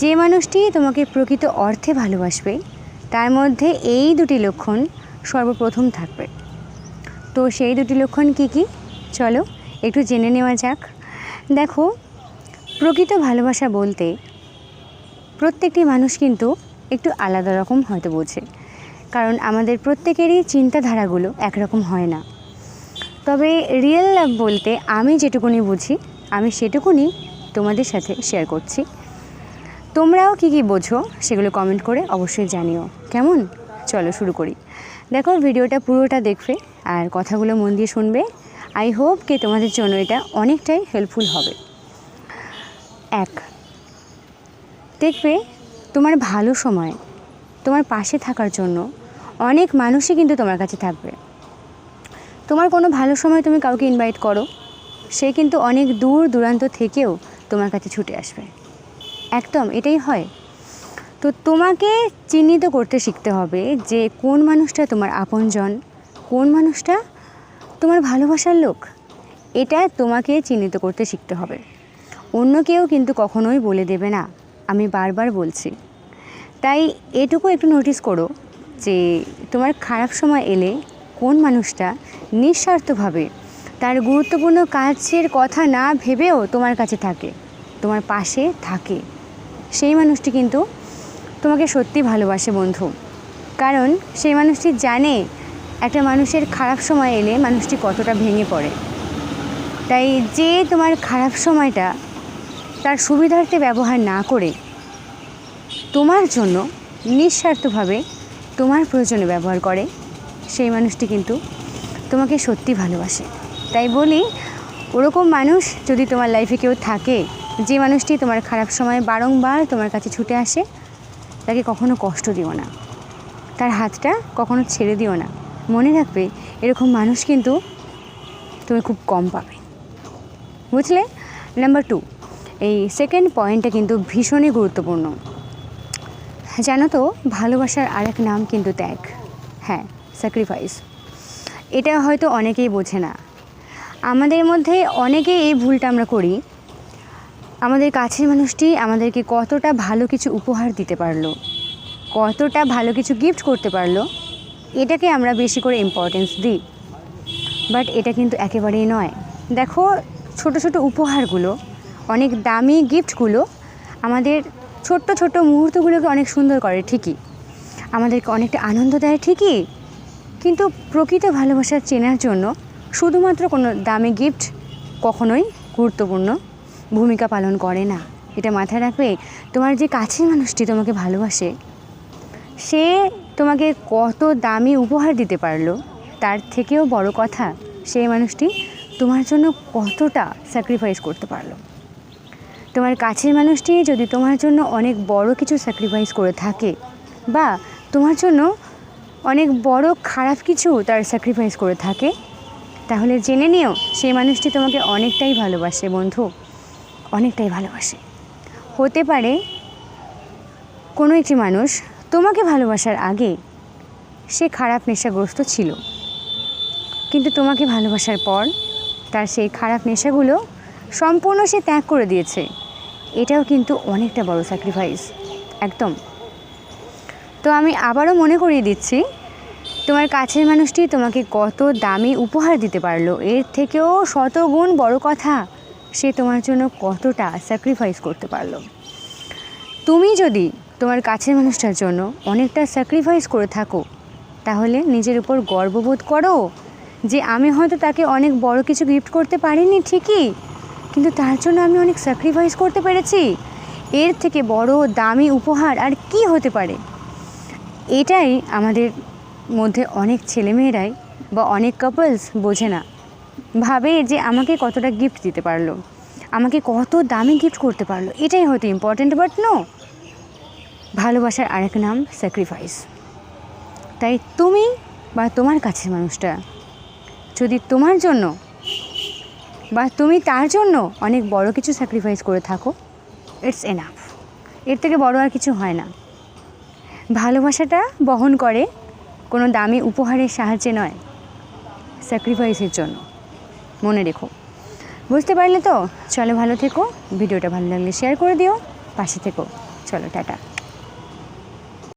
যে মানুষটি তোমাকে প্রকৃত অর্থে ভালোবাসবে, তার মধ্যে এই দুটি লক্ষণ সর্বপ্রথম থাকবে। তো সেই দুটি লক্ষণ কি কি? চলো, একটু জেনে নেওয়া যাক। দেখো, প্রকৃত ভালোবাসা বলতে প্রত্যেকটি মানুষ কিন্তু একটু আলাদা রকম হয়তো বোঝে, কারণ আমাদের প্রত্যেকেরই চিন্তাধারাগুলো একরকম হয় না। তবে রিয়েল লাভ বলতে আমি যেটুকুনি বুঝি, আমি সেটুকুনি তোমাদের সাথে শেয়ার করছি। তোমরাও কি কি বোঝো সেগুলো কমেন্ট করে অবশ্যই জানিও। কেমন? চলো শুরু করি। দেখো, ভিডিওটা পুরোটা দেখবে আর কথাগুলো মন দিয়ে শুনবে। আই হোপ কি তোমাদের জন্য এটা অনেকটাই হেল্পফুল হবে। এক, দেখবে তোমার ভালো সময়, তোমার পাশে থাকার জন্য অনেক মানুষই কিন্তু তোমার কাছে থাকবে। তোমার কোনো ভালো সময় তুমি কাউকে ইনভাইট করো, সে কিন্তু অনেক দূর দূরান্ত থেকেও তোমার কাছে ছুটে আসবে। একদম, এটাই হয়। তো তোমাকে চিহ্নিত করতে শিখতে হবে যে কোন মানুষটা তোমার আপনজন, কোন মানুষটা তোমার ভালোবাসার লোক। এটা তোমাকে চিহ্নিত করতে শিখতে হবে। অন্য কেউ কিন্তু কখনোই বলে দেবে না, আমি বারবার বলছি। তাই এটুকু একটু নোটিস করো যে তোমার খারাপ সময় এলে কোন মানুষটা নিঃস্বার্থভাবে তার গুরুত্বপূর্ণ কাজের কথা না ভেবেও তোমার কাছে থাকে, তোমার পাশে থাকে। সেই মানুষটি কিন্তু তোমাকে সত্যি ভালোবাসে, বন্ধু। কারণ সেই মানুষটি জানে একটা মানুষের খারাপ সময় এলে মানুষটি কতটা ভেঙে পড়ে। তাই যে তোমার খারাপ সময়টা তার সুবিধার্থে ব্যবহার না করে তোমার জন্য নিঃস্বার্থভাবে তোমার প্রয়োজনে ব্যবহার করে, সেই মানুষটি কিন্তু তোমাকে সত্যি ভালোবাসে। তাই বলি, ওরকম মানুষ যদি তোমার লাইফে কেউ থাকে যে মানুষটি তোমার খারাপ সময় বারংবার তোমার কাছে ছুটে আসে, তাকে কখনো কষ্ট দিও না। তার হাতটা কখনো ছেড়ে দিও না। মনে রাখবে, এরকম মানুষ কিন্তু তুমি খুব কম পাবে। বুঝলে? নাম্বার টু এই সেকেন্ড পয়েন্টটা কিন্তু ভীষণই গুরুত্বপূর্ণ। জানো তো, ভালোবাসার আরেক নাম কিন্তু ত্যাগ। হ্যাঁ স্যাক্রিফাইস এটা হয়তো অনেকেই বোঝে না। আমাদের মধ্যে অনেকেই এই ভুলটা আমরা করি আমাদের কাছের মানুষটি আমাদেরকে কতটা ভালো কিছু উপহার দিতে পারল, কতটা ভালো কিছু গিফট করতে পারল, এটাকে আমরা বেশি করে ইম্পর্টেন্স দিই। বাট এটা কিন্তু একেবারেই নয়। দেখো, ছোট ছোট উপহারগুলো, অনেক দামি গিফটগুলো আমাদের ছোট্ট ছোট্ট মুহূর্তগুলোকে অনেক সুন্দর করে, ঠিকই। আমাদেরকে অনেকটা আনন্দ দেয়, ঠিকই। কিন্তু প্রকৃত ভালোবাসা চেনার জন্য শুধুমাত্র কোনো দামি গিফট কখনোই গুরুত্বপূর্ণ ভূমিকা পালন করে না। এটা মাথায় রাখবে, তোমার যে কাছের মানুষটি তোমাকে ভালোবাসে, সে তোমাকে কত দামি উপহার দিতে পারল, তার থেকেও বড় কথা, সেই মানুষটি তোমার জন্য কতটা স্যাক্রিফাইস করতে পারল। তোমার কাছের মানুষটি যদি তোমার জন্য অনেক বড় কিছু স্যাক্রিফাইস করে থাকে, বা তোমার জন্য অনেক বড় খারাপ কিছু তার স্যাক্রিফাইস করে থাকে, তাহলে জেনে নিও, সেই মানুষটি তোমাকে অনেকটাই ভালোবাসে, বন্ধু। অনেকটাই ভালোবাসে। হতে পারে কোনো একটি মানুষ তোমাকে ভালোবাসার আগে সে খারাপ নেশাগ্রস্ত ছিল। কিন্তু তোমাকে ভালোবাসার পর তার সেই খারাপ নেশাগুলো সম্পূর্ণ সে ত্যাগ করে দিয়েছে। এটাও কিন্তু অনেকটা বড় স্যাক্রিফাইস একদম। তো আমি আবারও মনে করিয়ে দিচ্ছি, তোমার কাছের মানুষটি তোমাকে কত দামি উপহার দিতে পারল, এর থেকেও শতগুণ বড় কথা। সে তোমার জন্য কতটা স্যাক্রিফাইস করতে পারল। তুমি যদি তোমার কাছের মানুষটার জন্য অনেকটা স্যাক্রিফাইস করে থাকো, তাহলে নিজের উপর গর্ববোধ করো যে আমি হয়তো তাকে অনেক বড় কিছু গিফট করতে পারিনি, ঠিকই, কিন্তু তার জন্য আমি অনেক স্যাক্রিফাইস করতে পেরেছি। এর থেকে বড় দামি উপহার আর কি হতে পারে? এটাই আমাদের মধ্যে অনেক ছেলেমেয়েরাই বা অনেক কাপলস বোঝে না। ভাবে যে আমাকে কতটা গিফট দিতে পারল, আমাকে কত দামি গিফট করতে পারল, এটাই হয়তো ইম্পর্ট্যান্ট বাট নো ভালোবাসার আরেক নাম স্যাক্রিফাইস তাই তুমি বা তোমার কাছের মানুষটা, যদি তোমার জন্য বা তুমি তার জন্য অনেক বড় কিছু স্যাক্রিফাইস করে থাকো ইটস এনাফ এর থেকে বড় আর কিছু হয় না। ভালোবাসাটা বহন করে কোনো দামি উপহারের সাহায্যে নয় স্যাক্রিফাইসের জন্য। মনে রেখো। বুঝতে পারলে তো? চলো ভালো থেকো। ভিডিওটা ভালো লাগলে শেয়ার করে দিও। পাশে থেকো। চলো, টাটা।